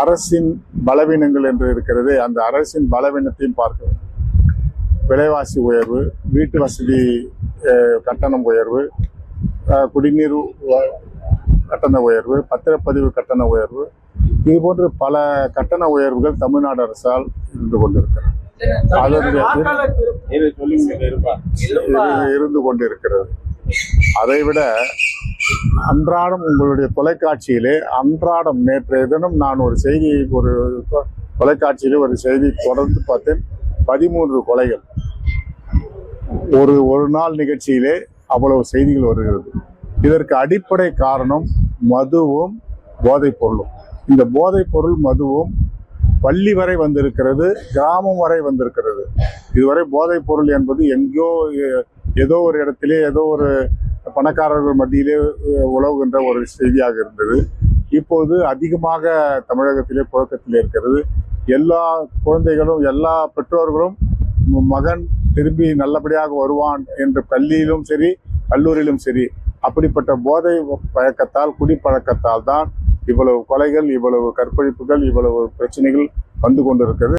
அரசின் பலவீனங்கள் என்று இருக்கிறது அந்த அரசின் பலவீனத்தையும் பார்க்க வேண்டும் விலைவாசி உயர்வு வீட்டு வசதி கட்டணம் உயர்வு குடிநீர் கட்டண உயர்வு பத்திரப்பதிவு கட்டண உயர்வு இது போன்ற பல கட்டண உயர்வுகள் தமிழ்நாடு அரசால் இருந்து கொண்டிருக்கிறது. அதனுடைய இருந்து கொண்டிருக்கிறது. அதைவிட அன்றாடம் உங்களுடைய தொலைக்காட்சியிலே அன்றாடம் நேற்றைய தினம் நான் ஒரு செய்தி ஒரு தொ- தொலைக்காட்சியிலே ஒரு செய்தி தொடர்ந்து பார்த்தேன். பதிமூன்று கொலைகள். ஒரு ஒரு நாள் நிகழ்ச்சியிலே அவ்வளவு செய்திகள் வருகிறது. இதற்கு அடிப்படை காரணம் மதுவும் போதைப் பொருளும். இந்த போதைப் பொருள் மதுவும் பள்ளி வரை வந்திருக்கிறது கிராமம் வரை வந்திருக்கிறது. இதுவரை போதைப் பொருள் என்பது எங்கேயோ ஏதோ ஒரு இடத்திலே ஏதோ ஒரு பணக்காரர்கள் மத்தியிலே உலவுகின்ற ஒரு செய்தியாக இருந்தது. இப்போது அதிகமாக தமிழகத்திலே புழக்கத்தில் இருக்கிறது. எல்லா குழந்தைகளும் எல்லா பெற்றோர்களும் மகன் திரும்பி நல்லபடியாக வருவான் என்று பள்ளியிலும் சரி கல்லூரியிலும் சரி அப்படிப்பட்ட போதை பழக்கத்தால் குடிப்பழக்கத்தால் தான் இவ்வளவு கொலைகள் இவ்வளவு கற்பழிப்புகள் இவ்வளவு பிரச்சனைகள் வந்து கொண்டிருக்கிறது.